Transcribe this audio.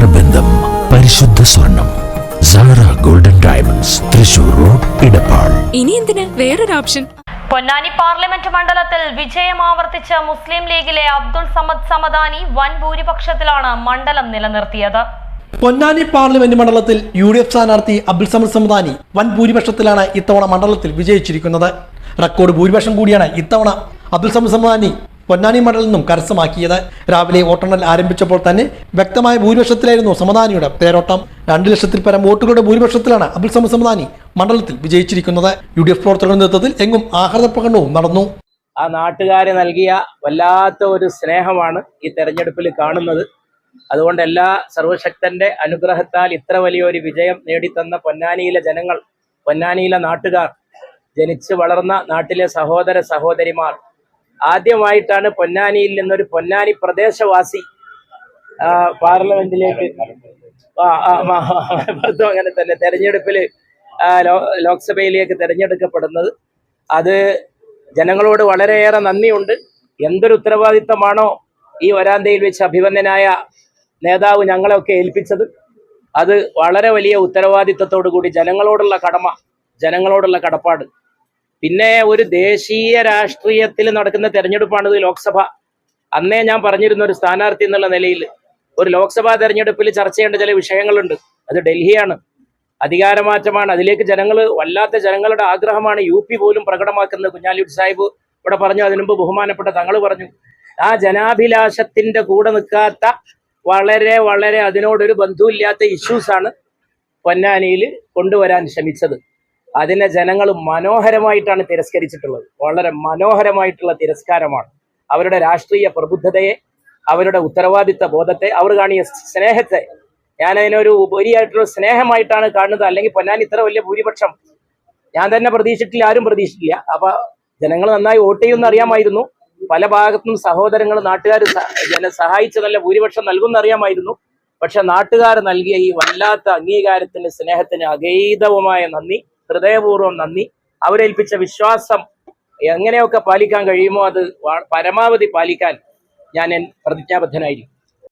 നേത്രബന്ധം പരിശുദ്ധ സ്വർണം. Sara golden diamonds Thrissur road Edappal. ഇനി എന്തിന്? വേറൊരു ഓപ്ഷൻ. പൊന്നാനി പാർലമെന്റ് മണ്ഡലത്തിൽ വിജയം ആവർത്തിച്ച മുസ്ലിം ലീഗിലെ അബ്ദുൾ സമദ് സമദാനി വൻ ഭൂരിപക്ഷത്തിലാണ് മണ്ഡലം നിലനിർത്തിയത്. പൊന്നാനി പാർലമെന്റ് മണ്ഡലത്തിൽ യു ഡി എഫ് സ്ഥാനാർത്ഥി അബ്ദുൾ സമദ് സമദാനി വൻ ഭൂരിപക്ഷത്തിലാണ് ഇത്തവണ മണ്ഡലത്തിൽ വിജയിച്ചിരിക്കുന്നത്. റെക്കോർഡ് ഭൂരിപക്ഷം കൂടിയാണ് ഇത്തവണ അബ്ദുൾ സമദ് സമദാനി പൊന്നാനി മണ്ഡലിൽ നിന്നും കരസ്ഥമാക്കിയത്. രാവിലെ വോട്ടെണ്ണൽ ആരംഭിച്ചപ്പോൾ തന്നെ വ്യക്തമായ ഭൂരിപക്ഷത്തിലായിരുന്നു സമദാനിയുടെ പേരോട്ടം. രണ്ട് ലക്ഷത്തിൽ പരം വോട്ടുകളുടെ ഭൂരിപക്ഷത്തിലാണ് അബ്ദുൾ സമദ് സമദാനി മണ്ഡലത്തിൽ വിജയിച്ചിരിക്കുന്നത്. യു ഡി എഫ് പ്രവർത്തകരുടെ നേതൃത്വത്തിൽ എങ്ങും ആഹ്ലാദ പ്രകടനവും നടന്നു. ആ നാട്ടുകാരെ നൽകിയ വല്ലാത്ത ഒരു സ്നേഹമാണ് ഈ തെരഞ്ഞെടുപ്പിൽ കാണുന്നത്. അതുകൊണ്ട് എല്ലാ സർവശക്തന്റെ അനുഗ്രഹത്താൽ ഇത്ര വലിയൊരു വിജയം നേടിത്തന്ന പൊന്നാനിയിലെ ജനങ്ങൾ പൊന്നാനിയിലെ നാട്ടുകാർ ജനിച്ചു വളർന്ന നാട്ടിലെ സഹോദര സഹോദരിമാർ ആദ്യമായിട്ടാണ് പൊന്നാനിയിൽ നിന്നൊരു പൊന്നാനി പ്രദേശവാസി പാർലമെന്റിലേക്ക് അങ്ങനെ തന്നെ തെരഞ്ഞെടുപ്പിൽ ലോക്സഭയിലേക്ക് തെരഞ്ഞെടുക്കപ്പെടുന്നത്. അത് ജനങ്ങളോട് വളരെയേറെ നന്ദിയുണ്ട്. എന്തൊരു ഉത്തരവാദിത്തമാണോ ഈ വരാന്തയിൽ വെച്ച് അഭിവന്ദനായ നേതാവ് ഞങ്ങളെയൊക്കെ ഏൽപ്പിച്ചത്. അത് വളരെ വലിയ ഉത്തരവാദിത്തത്തോടു കൂടി ജനങ്ങളോടുള്ള കടമ ജനങ്ങളോടുള്ള കടപ്പാട്. പിന്നെ ഒരു ദേശീയ രാഷ്ട്രീയത്തിൽ നടക്കുന്ന തെരഞ്ഞെടുപ്പാണിത് ലോക്സഭ. അന്നേ ഞാൻ പറഞ്ഞിരുന്ന ഒരു സ്ഥാനാർത്ഥി എന്നുള്ള നിലയിൽ ഒരു ലോക്സഭാ തെരഞ്ഞെടുപ്പിൽ ചർച്ച ചെയ്യേണ്ട ചില വിഷയങ്ങളുണ്ട്. അത് ഡൽഹിയാണ്. അധികാരമാറ്റമാണ്. അതിലേക്ക് ജനങ്ങൾ വല്ലാത്ത ജനങ്ങളുടെ ആഗ്രഹമാണ് യു പി പോലും പ്രകടമാക്കുന്നത്. കുഞ്ഞാലിയുടെ സാഹിബ് ഇവിടെ പറഞ്ഞു അതിനു മുമ്പ് ബഹുമാനപ്പെട്ട തങ്ങൾ പറഞ്ഞു ആ ജനാഭിലാഷത്തിന്റെ കൂടെ നിൽക്കാത്ത വളരെ വളരെ അതിനോടൊരു ബന്ധമില്ലാത്ത ഇഷ്യൂസാണ് പൊന്നാനിയിൽ കൊണ്ടുവരാൻ ശ്രമിച്ചത്. അതിനെ ജനങ്ങൾ മനോഹരമായിട്ടാണ് തിരസ്കരിച്ചിട്ടുള്ളത്. വളരെ മനോഹരമായിട്ടുള്ള തിരസ്കാരമാണ്. അവരുടെ രാഷ്ട്രീയ പ്രബുദ്ധതയെ അവരുടെ ഉത്തരവാദിത്ത ബോധത്തെ അവർ കാണിയ സ്നേഹത്തെ. ഞാൻ അതിനൊരു ഉപരിയായിട്ടുള്ള സ്നേഹമായിട്ടാണ് കാണുന്നത്. അല്ലെങ്കിൽ പൊന്നാൻ ഇത്ര വലിയ ഭൂരിപക്ഷം ഞാൻ തന്നെ പ്രതീക്ഷിച്ചിട്ടില്ല ആരും പ്രതീക്ഷിച്ചില്ല അപ്പൊ ജനങ്ങൾ നന്നായി വോട്ട് ചെയ്യുമെന്ന് അറിയാമായിരുന്നു. പല ഭാഗത്തും സഹോദരങ്ങൾ നാട്ടുകാർ ജന സഹായിച്ച നല്ല ഭൂരിപക്ഷം നൽകുമെന്ന് അറിയാമായിരുന്നു. പക്ഷെ നാട്ടുകാർ നൽകിയ ഈ വല്ലാത്ത അംഗീകാരത്തിന് സ്നേഹത്തിന് അഗൈതവുമായ നന്ദി. ഹൃദയപൂർവം നന്ദി. അവരേൽപ്പിച്ച വിശ്വാസം എങ്ങനെയൊക്കെ പാലിക്കാൻ കഴിയുമോ അത് പരമാവധി പാലിക്കാൻ ഞാൻ പ്രതിജ്ഞാബദ്ധനായിരിക്കും